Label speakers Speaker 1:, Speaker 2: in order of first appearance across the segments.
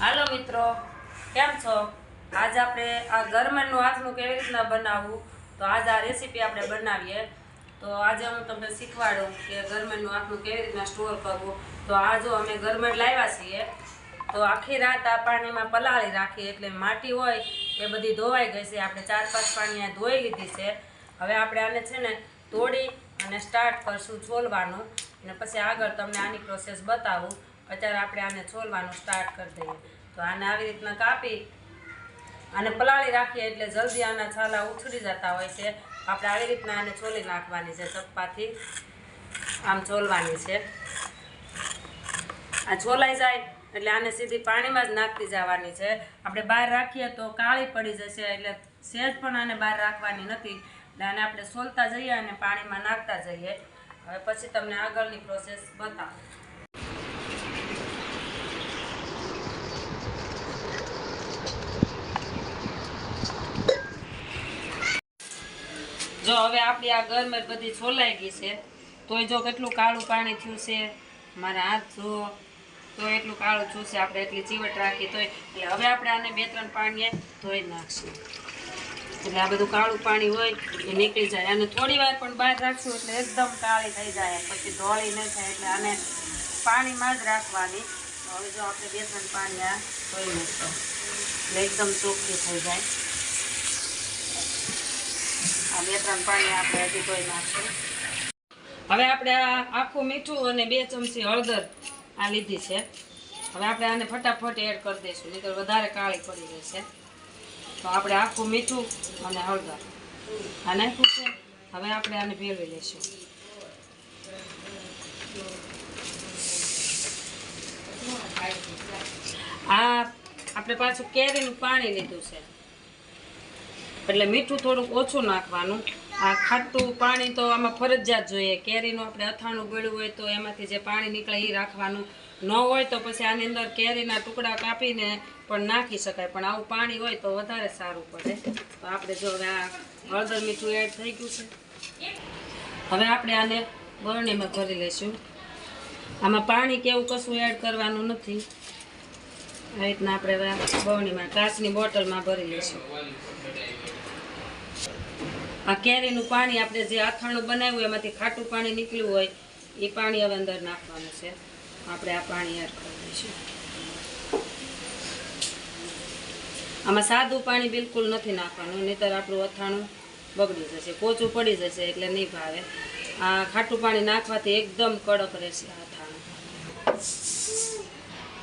Speaker 1: હાલો મિત્રો, કેમ છો? આજ આપણે આ ગરમનનું હાથનું કેવી રીતના બનાવવું? તો આજ આ રેસીપી આપણે બનાવીએ. તો આજે હું તમને શીખવાડું કે ગરમનનું હાથનું કેવી રીતના સ્ટોર કરવું. તો આ જો અમે ગરમર લાવ્યા છીએ, તો આખી રાત આ પાણીમાં પલાળી રાખી એટલે માટી હોય એ બધી ધોવાઈ ગઈ છે. આપણે ચાર પાંચ પાણી ધોઈ લીધી છે. હવે આપણે આને છે ને તોડી અને સ્ટાર્ટ કરશું છોલવાનું. અને પછી આગળ તમને આની પ્રોસેસ બતાવું. અત્યારે આપણે આને છોલવાનું સ્ટાર્ટ કરી દઈએ. તો આને આવી રીતના કાપી અને પલાળી રાખીએ એટલે જલ્દી આના છાલા ઉછળી જતા હોય છે. આપણે આવી રીતના આને છોલી નાખવાની છે ચપ્પાથી. આમ છોલવાની છે. આ છોલાઈ જાય એટલે આને સીધી પાણીમાં જ નાખતી જવાની છે. આપણે બહાર રાખીએ તો કાળી પડી જશે એટલે સહેજ પણ આને બહાર રાખવાની નથી. એટલે આને આપણે સોલતા જઈએ અને પાણીમાં નાખતા જઈએ. હવે પછી તમને આગળની પ્રોસેસ બતાવું. જો હવે આપણી આ ગરમેર બધી છોલાઈ ગઈ છે. તોય જો કેટલું કાળું પાણી થયું છે, મારા હાથ જો તો એટલું કાળું થયું છે, આપણે એટલી ચીવટ રાખી તોય. એટલે હવે આપણે આને બે ત્રણ પાણીએ ધોઈ નાખશું. એટલે આ બધું કાળું પાણી હોય એ નીકળી જાય. અને થોડી વાર પણ બહાર રાખશું એટલે એકદમ કાળી થઈ જાય. પછી ધોળી નહીં થાય એટલે આને પાણીમાં જ રાખવાની. હવે જો આપણે બે ત્રણ પાણી આ ધોઈ નાખશું. એટલે એકદમ ચોખ્ખી થઈ જાય. આ બે પાણી આપણે નાખશું. હવે આપણે આખું મીઠું અને બે ચમચી હળદર આ લીધી છે. હવે આપણે આને ફટાફટ એડ કરી દઈશું, નહીં વધારે કાળી પડી જશે. તો આપણે આખું મીઠું અને હળદર આ નાખ્યું છે. હવે આપણે આને ભેળવી લઈશું. આ આપણે પાછું કેરીનું પાણી લીધું છે. એટલે મીઠું થોડુંક ઓછું નાખવાનું. આ ખાટું પાણી તો આમાં ફરજિયાત જોઈએ. કેરીનું આપણે અથાણું ગળ્યું હોય તો એમાંથી જે પાણી નીકળે એ રાખવાનું. ન હોય તો પછી આની અંદર કેરીના ટુકડા કાપીને પણ નાખી શકાય. પણ આવું પાણી હોય તો વધારે સારું પડે. તો આપણે જો આ હળદર મીઠું એડ થઈ ગયું છે. હવે આપણે આને બરણીમાં ભરી લઈશું. આમાં પાણી કે એવું કશું એડ કરવાનું નથી. આ રીતના આપણે બરણીમાં કાચની બોટલમાં ભરી લઈશું. આ કેરીનું પાણી આપણે જે આથાણું બનાવ્યું, એમાંથી ખાટું પાણી નીકળ્યું હોય, એ પાણી હવે અંદર નાખવાનું છે. આપણે આ પાણી એડ કરી દઈશું આમાં સાદું પાણી બિલકુલ નથી નાખવાનું, નહીંતર આપણું અથાણું બગડી જશે કોચું પડી જશે એટલે નહીં ભાવે. આ ખાટું પાણી નાખવાથી એકદમ કડક રહેશે અથાણું.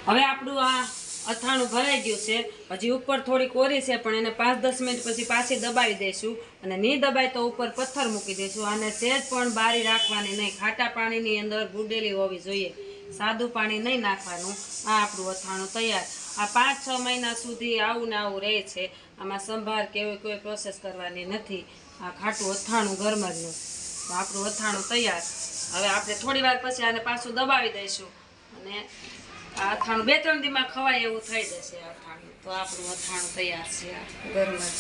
Speaker 1: હવે આપણું આ અથાણું ભરાઈ ગયું છે. હજી ઉપર થોડી કોરી છે, પણ એને પાંચ દસ મિનિટ પછી પાછી દબાવી દઈશું અને નહીં દબાય તો ઉપર પથ્થર મૂકી દઈશું. અને સહેજ પણ બારી રાખવાની નહીં, ખાટા પાણીની અંદર ગુડેલી હોવી જોઈએ. સાદું પાણી નહીં નાખવાનું. આ આપણું અથાણું તૈયાર. આ પાંચ છ મહિના સુધી આવું ને આવું રહે છે. આમાં સંભાર કેવી કોઈ પ્રોસેસ કરવાની નથી. આ ખાટું અથાણું ગરમરનું તો આપણું અથાણું તૈયાર. હવે આપણે થોડી વાર પછી આને પાછું દબાવી દઈશું. અને અથાણું બે, ત્રણ દીમાં ખવાય એવું થઈ જશે અથાણું તો આપણું અથાણું તૈયાર છે ગરમર